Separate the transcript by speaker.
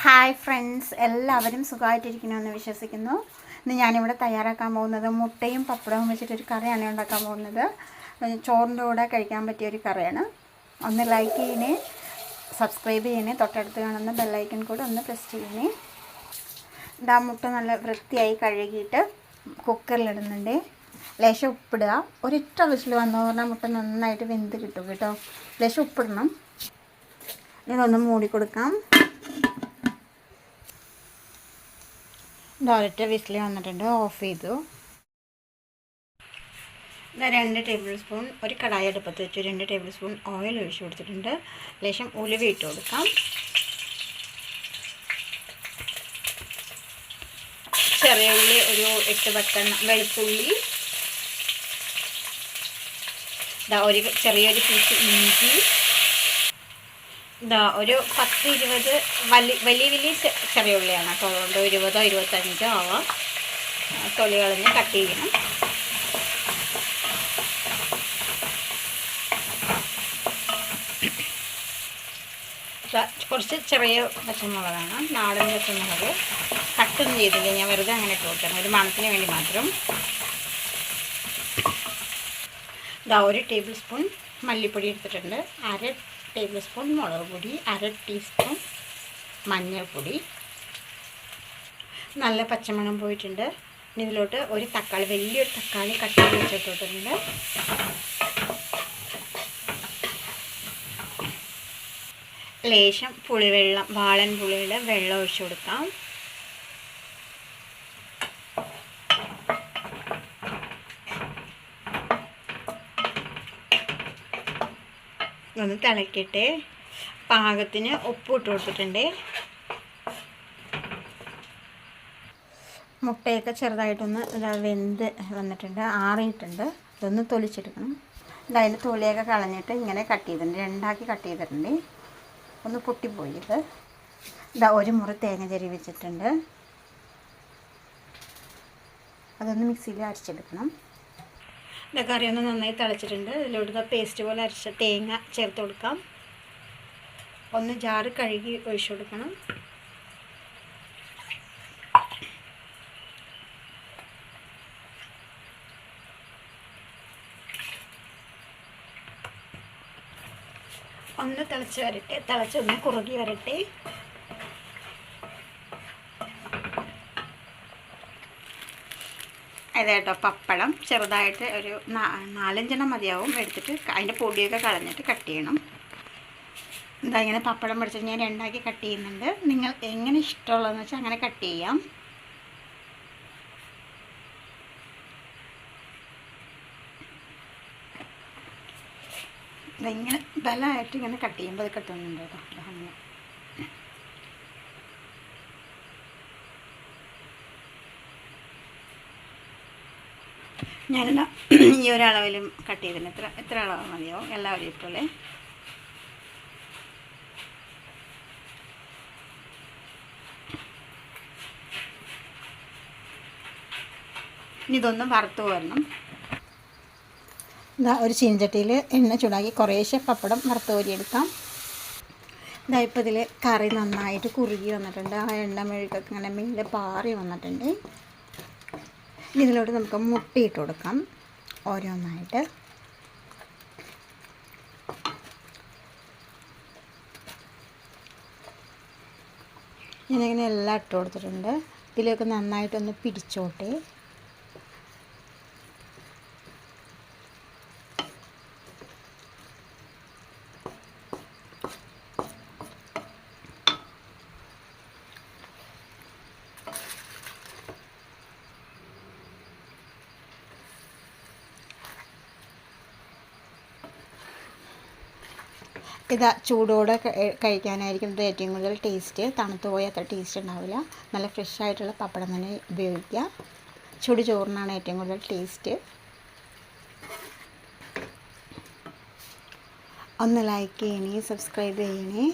Speaker 1: Hi friends എല്ലാവരും സുഖമായിട്ടിരിക്കണമെന്ന് വിശ്വസിക്കുന്നു. ഇന്ന് ഞാനിവിടെ തയ്യാറാക്കാൻ പോകുന്നത് മുട്ടയും പപ്പടവും വെച്ചിട്ടൊരു കറിയാണ് ഉണ്ടാക്കാൻ പോകുന്നത്. ചോറിന്റെ കൂടെ കഴിക്കാൻ പറ്റിയ ഒരു കറിയാണ്. ഒന്ന് ലൈക്ക് ചെയ്യണേ സബ്സ്ക്രൈബ് ചെയ്യണേ തൊട്ടടുത്ത് കാണുന്ന ബെല്ലൈക്കൺ കൂടെ ഒന്ന് പ്രസ് ചെയ്യണേ. ഇതാ മുട്ട നല്ല വൃത്തിയായി കഴുകിയിട്ട് കുക്കറിലിടുന്നുണ്ട് ലേശം ഉപ്പിടുക. ഒരിറ്റ വിസിൽ വന്നു പറഞ്ഞാൽ മുട്ട നന്നായിട്ട് വെന്ത് കിട്ടും കേട്ടോ. ലേശം ഉപ്പിടണം. ഇതൊന്ന് മൂടി കൊടുക്കാം ഡോലറ്റ് വിസിൽ വന്നിട്ടുണ്ട് ഓഫ് ചെയ്തു. ഇതാ രണ്ട് ടേബിൾ സ്പൂൺ ഒരു കടായി അടുപ്പത്ത് വെച്ചു രണ്ട് ടേബിൾ സ്പൂൺ ഓയിൽ ഒഴിച്ചു കൊടുത്തിട്ടുണ്ട്. ലേശം ഉലുവ ഇട്ട് കൊടുക്കാം. ചെറിയ ഉള്ളി ഒരു എട്ട് പത്തെണ്ണം വെളുത്തുള്ളി. ഇതാ ഒരു ചെറിയൊരു പീസ് ഇഞ്ചി. ഇതാ ഒരു പത്ത് ഇരുപത് വലിയ വലിയ വലിയ ചെറിയ ഉള്ളിയാണ്. അപ്പോൾ അതുകൊണ്ട് ഇരുപതോ ഇരുപത്തഞ്ചോ ആവാം. തൊലികളിന്ന് കട്ട് ചെയ്യണം. കുറച്ച് ചെറിയ പച്ചമുളകാണ്. നാടൻ പച്ചമുളക്. കട്ടൊന്നും ചെയ്തില്ല. ഞാൻ വെറുതെ അങ്ങനെ ഇട്ട് ഒരു മണത്തിന് വേണ്ടി മാത്രം. ഇതാ ഒരു ടേബിൾ സ്പൂൺ മല്ലിപ്പൊടി എടുത്തിട്ടുണ്ട്. അര ടേബിൾ സ്പൂൺ മുളക് പൊടി അര ടീസ്പൂൺ മഞ്ഞൾപ്പൊടി. നല്ല പച്ചമണം പോയിട്ടുണ്ട്. ഇനി ഇതിലോട്ട് ഒരു തക്കാളി വലിയൊരു തക്കാളി കട്ട് ചെയ്ത് വെച്ചിട്ടിട്ടുണ്ട് ലേശം പുളിവെള്ളം വാളൻ പുളിയുടെ വെള്ളം ഒഴിച്ചു കൊടുക്കാം. ഒന്ന് തിളക്കട്ടെ പാകത്തിന് ഉപ്പ് ഇട്ട് കൊടുത്തിട്ടുണ്ട്. മുട്ടയൊക്കെ ചെറുതായിട്ടൊന്ന് ഇതാ വെന്ത് വന്നിട്ടുണ്ട് ആറിയിട്ടുണ്ട്. ഇതൊന്ന് തൊലിച്ചെടുക്കണം. ഇതതിന്റെ തൊലിയൊക്കെ കളഞ്ഞിട്ട് ഇങ്ങനെ കട്ട് ചെയ്തിട്ടുണ്ട് രണ്ടാക്കി കട്ട് ചെയ്തിട്ടുണ്ട്. ഒന്ന് പൊട്ടിപ്പോയി ഇത്. ഇതാ ഒരു മുറി തേങ്ങ ചെരി വെച്ചിട്ടുണ്ട്. അതൊന്ന് മിക്സിയിൽ അരച്ചെടുക്കണം. ഇത് ഒന്ന് നന്നായി തിളച്ചിട്ടുണ്ട്. ഇതിലോട്ട് പേസ്റ്റ് പോലെ അരച്ച തേങ്ങ ചേർത്ത് കൊടുക്കാം. ഒന്ന് ജാറ് കഴുകി ഒഴിച്ചു കൊടുക്കണം. ഒന്ന് തിളച്ച് വരട്ടെ. തിളച്ചൊന്ന് കുറുകി വരട്ടെ. ഇതേട്ടോ പപ്പടം ചെറുതായിട്ട് ഒരു നാലഞ്ചെണ്ണം മതിയാവും. എടുത്തിട്ട് അതിന്റെ പൊടിയൊക്കെ കളഞ്ഞിട്ട് കട്ട് ചെയ്യണം. എന്താ ഇങ്ങനെ പപ്പടം പിടിച്ചത് ഞാൻ രണ്ടാക്കി കട്ട് ചെയ്യുന്നുണ്ട്. നിങ്ങൾ എങ്ങനെ ഇഷ്ടമുള്ളതെന്ന് വെച്ചാൽ അങ്ങനെ കട്ട് ചെയ്യാം. ഇതെങ്ങനെ ബലമായിട്ട് ഇങ്ങനെ കട്ട് ചെയ്യുമ്പോൾ അത് കിട്ടുന്നുണ്ട് കേട്ടോ. അങ്ങനെ. ഞാനെന്നാ ഈ ഒരളവിലും കട്ട് ചെയ്തിന്. എത്ര എത്ര അളവ് മതിയോ എല്ലാവരും ഇപ്പോലെ ഇനി ഇതൊന്ന് വറുത്ത് വരണം ഇതാ ഒരു ചീനച്ചട്ടിയിൽ എണ്ണ ചൂടാക്കി കുറേശ്ശെ പപ്പടം വറുത്ത് കോരിയെടുക്കാം ഇതാ ഇപ്പോൾ ഇതിൽ കറി നന്നായിട്ട് കുറുകി വന്നിട്ടുണ്ട്. ആ എണ്ണ മെഴുകൊക്കെ ഇങ്ങനെ മീനിൽ പാറി വന്നിട്ടുണ്ട്. ഇനി ഇതിലോട്ട് നമുക്ക് മുട്ടയിട്ട് കൊടുക്കാം. ഓരോന്നായിട്ട്. ഞാനിങ്ങനെ എല്ലാം ഇട്ട് കൊടുത്തിട്ടുണ്ട്. ഇതിലേക്ക് നന്നായിട്ടൊന്ന് പിടിച്ചോട്ടെ. ഇതാ ചൂടോടെ കഴിക്കാനായിരിക്കും ഇത് ഏറ്റവും കൂടുതൽ ടേസ്റ്റ് തണുത്ത് അത്ര ടേസ്റ്റ് ഉണ്ടാവില്ല. നല്ല ഫ്രഷ് ആയിട്ടുള്ള പപ്പടം തന്നെ ഉപയോഗിക്കുക. ചൂട് ചോറിനാണ് ഏറ്റവും കൂടുതൽ ടേസ്റ്റ് ഒന്ന് ലൈക്ക് ചെയ്യണേ സബ്സ്ക്രൈബ് ചെയ്യണേ.